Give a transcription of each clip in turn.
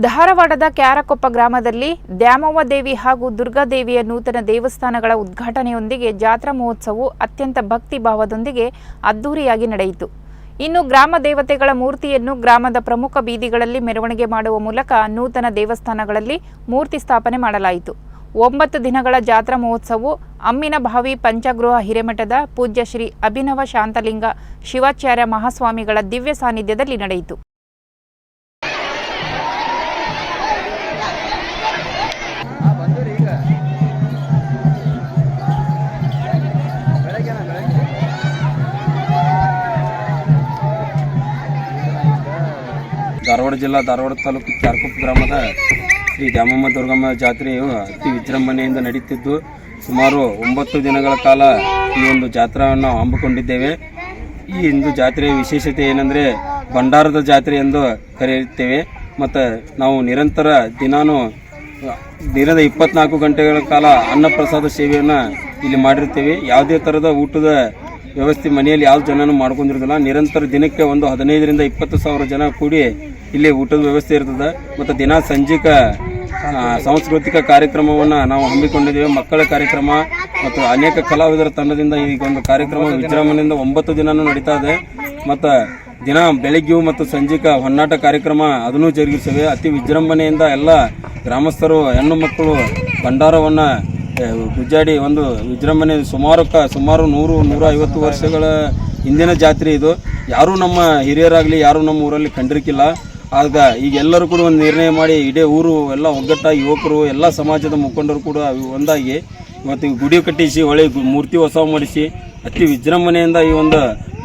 ಧಾರವಾಡದ ಕ್ಯಾರಕೊಪ್ಪ ಗ್ರಾಮದಲ್ಲಿ ದ್ಯಾಮವ್ವ ದೇವಿ ಹಾಗೂ ದುರ್ಗಾದೇವಿಯ ನೂತನ ದೇವಸ್ಥಾನಗಳ ಉದ್ಘಾಟನೆಯೊಂದಿಗೆ ಜಾತ್ರಾ ಮಹೋತ್ಸವವು ಅತ್ಯಂತ ಭಕ್ತಿ ಭಾವದೊಂದಿಗೆ ಅದ್ದೂರಿಯಾಗಿ ನಡೆಯಿತು. ಇನ್ನು ಗ್ರಾಮ ದೇವತೆಗಳ ಮೂರ್ತಿಯನ್ನು ಗ್ರಾಮದ ಪ್ರಮುಖ ಬೀದಿಗಳಲ್ಲಿ ಮೆರವಣಿಗೆ ಮಾಡುವ ಮೂಲಕ ನೂತನ ದೇವಸ್ಥಾನಗಳಲ್ಲಿ ಮೂರ್ತಿ ಸ್ಥಾಪನೆ ಮಾಡಲಾಯಿತು. ಒಂಬತ್ತು ದಿನಗಳ ಜಾತ್ರಾ ಮಹೋತ್ಸವವು ಅಮ್ಮಿನಭಾವಿ ಪಂಚಗೃಹ ಹಿರೇಮಠದ ಪೂಜ್ಯ ಶ್ರೀ ಅಭಿನವ ಶಾಂತಲಿಂಗ ಶಿವಾಚಾರ್ಯ ಮಹಾಸ್ವಾಮಿಗಳ ದಿವ್ಯ ಸಾನ್ನಿಧ್ಯದಲ್ಲಿ ನಡೆಯಿತು. ಧಾರವಾಡ ಜಿಲ್ಲಾ ಧಾರವಾಡ ತಾಲೂಕು ಚಾರ್ಕೊಪ್ಪ ಗ್ರಾಮದ ಶ್ರೀ ದ್ಯಾಮಮ್ಮ ದುರ್ಗಮ್ಮ ಜಾತ್ರೆಯು ಅತಿ ವಿಜೃಂಭಣೆಯಿಂದ ನಡೆಯುತ್ತಿದ್ದು ಸುಮಾರು ಒಂಬತ್ತು ದಿನಗಳ ಕಾಲ ಈ ಒಂದು ಜಾತ್ರೆಯನ್ನು ಹಮ್ಮಿಕೊಂಡಿದ್ದೇವೆ. ಈ ಒಂದು ಜಾತ್ರೆಯ ವಿಶೇಷತೆ ಏನೆಂದರೆ ಭಂಡಾರದ ಜಾತ್ರೆ ಎಂದು ಕರೆಯುತ್ತೇವೆ. ಮತ್ತು ನಾವು ನಿರಂತರ ದಿನಾನು, ದಿನದ ಇಪ್ಪತ್ನಾಲ್ಕು ಗಂಟೆಗಳ ಕಾಲ ಅನ್ನಪ್ರಸಾದ ಸೇವೆಯನ್ನು ಇಲ್ಲಿ ಮಾಡಿರ್ತೇವೆ ಯಾವುದೇ ಥರದ ಊಟದ ವ್ಯವಸ್ಥೆ ಮನೆಯಲ್ಲಿ ಯಾವ ಜನನೂ ಮಾಡ್ಕೊಂಡಿರೋದಿಲ್ಲ. ನಿರಂತರ ದಿನಕ್ಕೆ ಒಂದು ಹದಿನೈದರಿಂದ ಇಪ್ಪತ್ತು ಸಾವಿರ ಜನ ಕೂಡಿ ಇಲ್ಲಿ ಊಟದ ವ್ಯವಸ್ಥೆ ಇರ್ತದೆ. ಮತ್ತು ದಿನ ಸಂಜಿಕ ಸಾಂಸ್ಕೃತಿಕ ಕಾರ್ಯಕ್ರಮವನ್ನು ನಾವು ಹಮ್ಮಿಕೊಂಡಿದ್ದೇವೆ. ಮಕ್ಕಳ ಕಾರ್ಯಕ್ರಮ ಮತ್ತು ಅನೇಕ ಕಲಾವಿದರ ತಂಡದಿಂದ ಈ ಒಂದು ಕಾರ್ಯಕ್ರಮ ವಿಜೃಂಭಣೆಯಿಂದ ಒಂಬತ್ತು ದಿನನೂ ನಡೀತಾ ಇದೆ. ಮತ್ತು ದಿನ ಬೆಳಗ್ಗೆಯೂ ಮತ್ತು ಸಂಜಿಕ ಹೊನ್ನಾಟ ಕಾರ್ಯಕ್ರಮ ಅದನ್ನು ಜರುಗಿಸ್ತೇವೆ ಅತಿ ವಿಜೃಂಭಣೆಯಿಂದ ಎಲ್ಲ ಗ್ರಾಮಸ್ಥರು, ಹೆಣ್ಣು ಮಕ್ಕಳು, ಭಂಡಾರವನ್ನು ಗುಜ್ಜಾಡಿ ಒಂದು ವಿಜೃಂಭಣೆ ಸುಮಾರು ಕ ಸುಮಾರು ನೂರು ನೂರ ಐವತ್ತು ವರ್ಷಗಳ ಹಿಂದಿನ ಜಾತ್ರೆ ಇದು. ಯಾರೂ ನಮ್ಮ ಹಿರಿಯರಾಗಲಿ, ಯಾರೂ ನಮ್ಮ ಊರಲ್ಲಿ ಕಂಡಿರ್ಕಿಲ್ಲ. ಆಗ ಈಗ ಎಲ್ಲರೂ ಕೂಡ ಒಂದು ನಿರ್ಣಯ ಮಾಡಿ ಇಡೀ ಊರು ಎಲ್ಲ ಒಗ್ಗಟ್ಟಾಗಿ ಯುವಕರು, ಎಲ್ಲ ಸಮಾಜದ ಮುಖಂಡರು ಕೂಡ ಒಂದಾಗಿ ಇವತ್ತು ಗುಡಿ ಕಟ್ಟಿಸಿ ಹೊಳೆ ಮೂರ್ತಿ ಹೊಸ ಮಾಡಿಸಿ, ಅತಿ ವಿಜೃಂಭಣೆಯಿಂದ ಈ ಒಂದು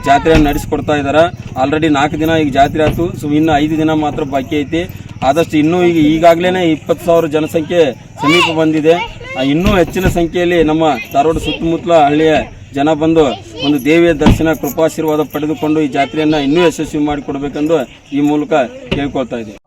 ಜಾತ್ರೆಯನ್ನು ನಡೆಸಿಕೊಡ್ತಾ ಇದ್ದಾರೆ ಆಲ್ರೆಡಿ ನಾಲ್ಕು ದಿನ ಈಗ ಜಾತ್ರೆ ಆಯಿತು. ಸೊ ಇನ್ನು ಐದು ದಿನ ಮಾತ್ರ ಬಾಕಿ ಐತಿ. ಆದಷ್ಟು ಇನ್ನೂ ಈಗ ಈಗಾಗಲೇ ಇಪ್ಪತ್ತು ಸಾವಿರ ಜನಸಂಖ್ಯೆ ಸಮೀಪ ಬಂದಿದೆ. ಇನ್ನೂ ಹೆಚ್ಚಿನ ಸಂಖ್ಯೆಯಲ್ಲಿ ನಮ್ಮ ಧಾರವಾಡ ಸುತ್ತಮುತ್ತಲ ಹಳ್ಳಿಯ ಜನ ಬಂದು ಒಂದು ದೇವಿಯ ದರ್ಶನ, ಕೃಪಾಶೀರ್ವಾದ ಪಡೆದುಕೊಂಡು ಈ ಜಾತ್ರೆಯನ್ನು ಇನ್ನೂ ಯಶಸ್ವಿ ಮಾಡಿಕೊಡ್ಬೇಕೆಂದು ಈ ಮೂಲಕ ಕೇಳ್ಕೊಳ್ತಾ ಇದ್ದೀವಿ